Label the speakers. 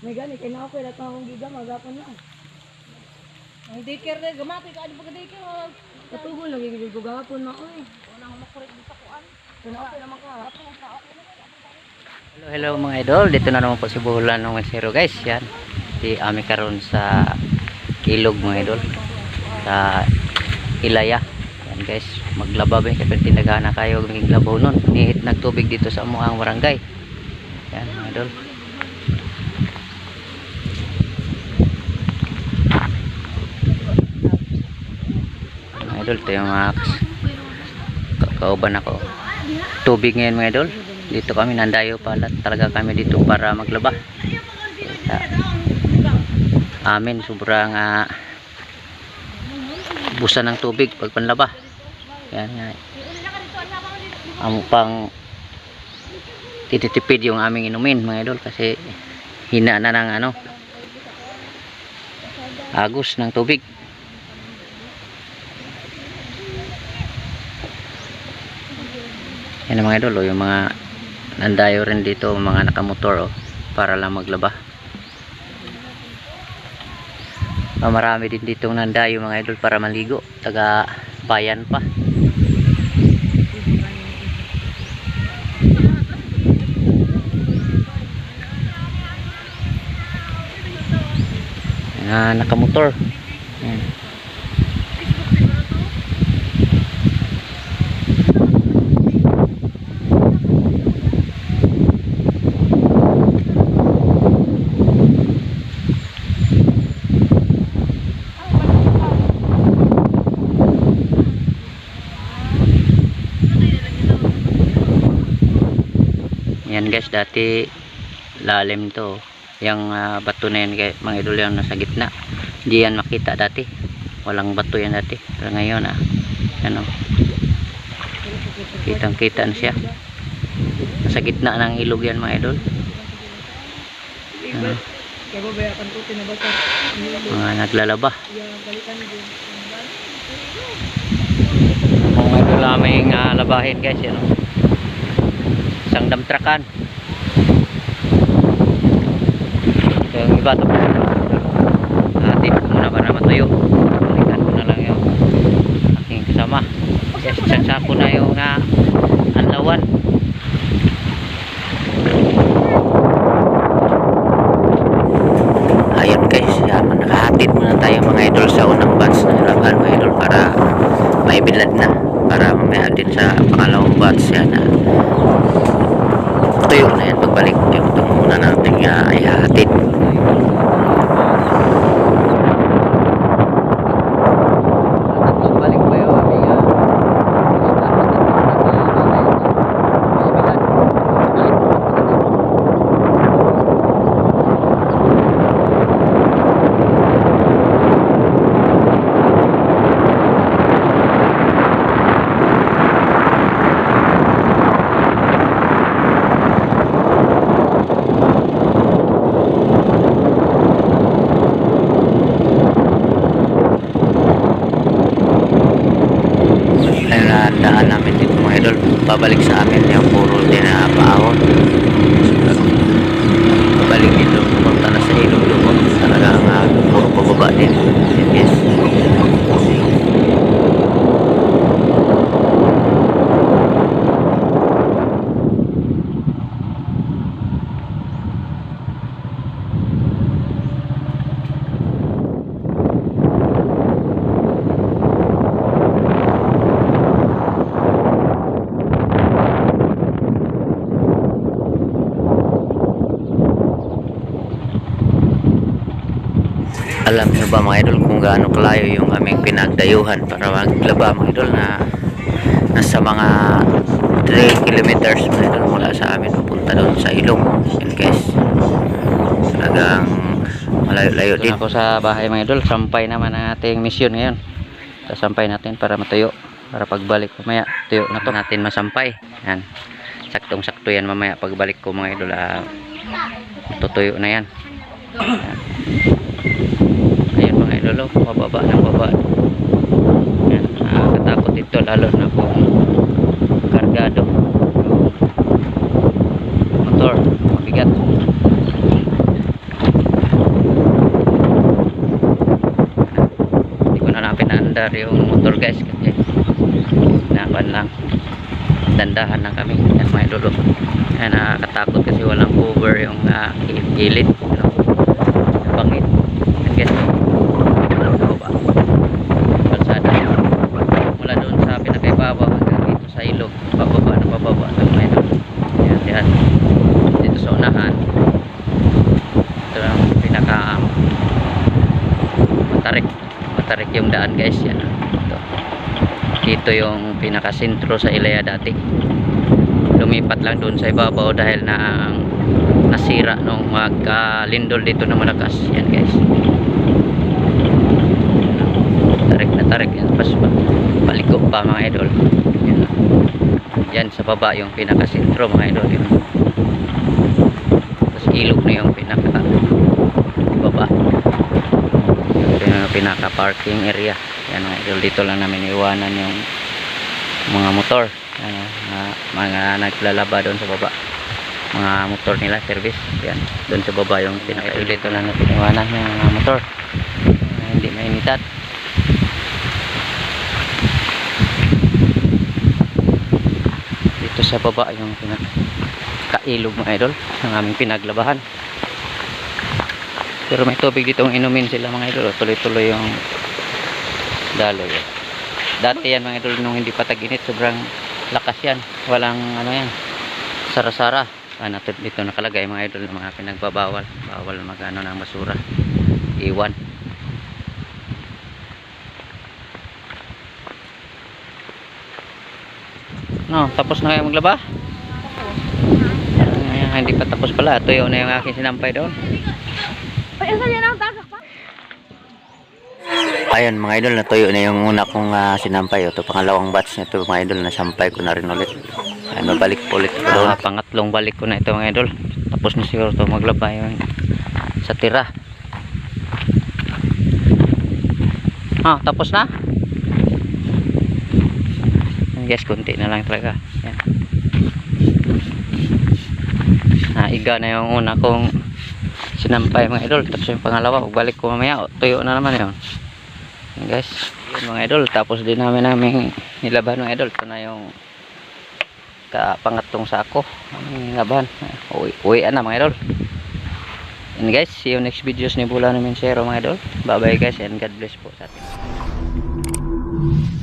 Speaker 1: May gani, kaya na ako kaya lahat akong giga, magapon na.
Speaker 2: Ang daycare na, gamati ka, ano ba ka daycare?
Speaker 1: Katugol, nagigigil ko gapon na, oy.
Speaker 2: Wala akong makorek dito ko, an.
Speaker 1: Kaya na okay naman ka.
Speaker 3: Hello, hello mga idol. Dito na naman po si Bulan ng Mesero guys. Yan. Di ami karon sa ilog mga idol. Sa Ilaya. Yan guys. Maglaba ba kapag tinagana kayo ng labaw nun. Nihit nagtubig dito sa amuang barangay. Yan mga idol. Mga idol, ito yung mga kauban ako. Tubig ngayon mga idol. Dito kami nandayo pala talaga kami dito para maglaba. Amin sobrang uh, busa ng tubig pag panlaba. Yan nga. Amo pang tititipid yung aming inumin mga idol kasi hina na ng ano agos ng tubig yan ang mga idol oh, yung mga nandayo rin dito mga nakamotor oh, para lang maglaba. Ah, marami din dito nandayo mga idol para maligo. Taga bayan pa. Mga nakamotor Yan. Yan guys, dati lalim to. Yung ah, bato na yan mga idol yung nasa gitna. Hindi yan makita dati. Walang bato yan dati. Pero ngayon ah, ano, kitang kita na siya. Nasa gitna ng ilog yan mga idol. Ano, mga naglalaba.
Speaker 1: Din.
Speaker 3: Kung may lamang uh, labahin guys, yan oh. Isang damtrakan. So, yung iba ito Atin ko muna para matuyo. Balikan ko na lang yung aking kasama. Yes, isang sako na. yung uh, anlawan. Ayun guys, yan, nakahatid muna tayo mga idol sa unang batch na laban mga idol para maibilad na. Para mamaya din sa pangalawang batch yan na tuyo na yan. Pagbalik yung ito muna natin uh, ihahatid balik pa yung aming Na daan namin dito mga idol babalik sa amin yung puro din na paahon babalik dito pumunta na sa ilog lumot talagang uh, puro pababa din. Yes niyo ba mga idol kung gaano kalayo yung aming pinagdayuhan para maglaba mga idol na nasa mga 3 kilometers mga idol mula sa amin papunta doon sa ilong yun guys talagang malayo-layo din. ako sa bahay mga idol. Sampay naman ang ating mission ngayon. Sasampay natin para matuyo para pagbalik mamaya. Tuyo na to. Natin masampay. Yan. Saktong sakto yan mamaya pagbalik ko mga idol. Ah, tutuyo na yan. Ayun lalo mababa ng baba yan, nakakatakot ito lalo na kung kargado. Motor mabigat. Hindi ko na lang pinaandar yung motor guys kasi nakuan lang dandahan lang kami. Yan may dulo kaya nakakatakot kasi walang cover yung uh, gilid. Pinakaibabaw hanggang dito sa ilog. Bababa na bababa ng mga idol yan yan dito sa unahan. Ito ang pinaka matarik matarik yung daan guys yan. Ito. dito yung pinaka sentro sa Ilaya dati. Lumipat lang doon sa ibabaw dahil na nasira nung magkalindol dito na malakas. Yan guys. Tarik na tarik. Yan pas paliko pa mga idol. Yan, yan sa baba yung pinaka sentro mga idol. Yun. Tapos ilog na yung pinaka baba yung pinaka parking area. Yan mga idol. Dito lang namin iwanan yung mga motor. Ano, mga, mga naglalaba doon sa baba. Mga motor nila service. Yan doon sa baba yung pinaka idol dito lang natin iwanan yung mga motor. Na hindi mainitat dito sa baba yung kailog mga idol ng aming pinaglabahan pero may tubig dito ang inumin sila mga idol. Tuloy-tuloy yung daloy. Dati yan mga idol nung hindi pa tag-init. Sobrang lakas yan. Walang ano yan. Sara-sara. Ano, dito nakalagay mga idol mga pinagbabawal. Bawal magano ng basura. Iwan. No, tapos na kayo maglaba? Ay, hindi pa tapos pala. Tuyo na yung aking sinampay doon. Ayun mga idol, natuyo na yung una kong ah, sinampay. Ito pangalawang batch nito mga idol, nasampay ko na rin ulit. Ay, mabalik po ulit ko doon. pangatlong balik ko na ito mga idol. Tapos na siguro ito maglaba yung sa tira. Ah, tapos na? Yes, kunti na lang talaga. Yan. Ah, iga na yung una kong sinampay mga idol. Tapos yung pangalawa, pagbalik ko mamaya, tuyo na naman yun. Yan guys, yun mga idol. Tapos din namin namin nilaban mga idol. Ito na yung ka pangatlong sako. Ang laban. Uwi, uwian na mga idol. And guys, see you next videos ni Bula namin Zero mga idol. Bye bye guys and God bless po sa atin.